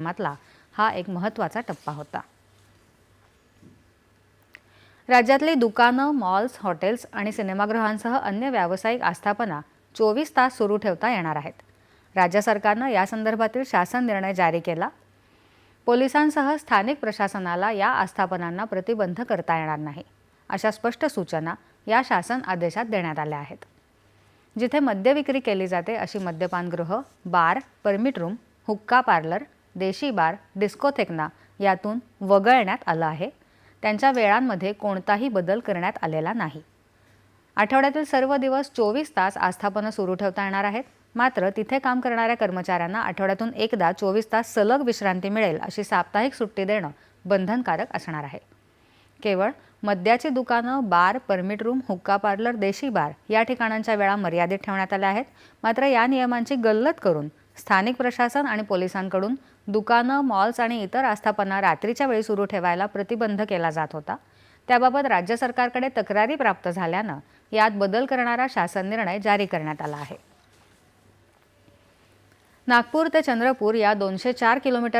मातला हा एक महत्त्वाचा टप्पा होता. राज्यातली दुकानं मॉल्स हॉटेल्स आणि सिनेमागृहांसह अन्य व्यावसायिक आस्थापना चोवीस तास सुरू ठेवता येणार आहेत. राज्य सरकारनं यासंदर्भातील शासन निर्णय जारी केला. पोलिसांसह स्थानिक प्रशासनाला या आस्थापनांना प्रतिबंध करता येणार नाही अशा स्पष्ट सूचना या शासन आदेशात देण्यात आल्या आहेत. जिथे मद्य विक्री केली जाते अशी मद्यपानगृह bar permit room hookah parlour देशी बार डिस्कोथेकना यातून वगळण्यात आलं आहे. त्यांच्या वेळांमध्ये कोणताही बदल करण्यात आलेला नाही. आठवड्यातील सर्व दिवस चोवीस तास आस्थापनं सुरू ठेवता येणार आहेत. मात्र तिथे काम करणाऱ्या कर्मचाऱ्यांना आठवड्यातून एकदा चोवीस तास सलग विश्रांती मिळेल अशी साप्ताहिक सुट्टी देणं बंधनकारक असणार आहे. केवळ मद्याची दुकानं bar permit room hookah parlour देशी बार या ठिकाणांच्या वेळा मर्यादित ठेवण्यात आल्या आहेत. मात्र या नियमांची गल्लत करून स्थानिक प्रशासन आणि पोलिसांकडून दुकानं मॉल्स आणि इतर आस्थापना रात्रीच्या वेळी सुरू ठेवायला प्रतिबंध केला जात होता. त्याबाबत राज्य सरकारकडे तक्रारी प्राप्त झाल्यानं यात बदल करणारा शासन निर्णय जारी करण्यात आला आहे. नागपूर ते चंद्रपूर या दोनशे चार किलोमीटर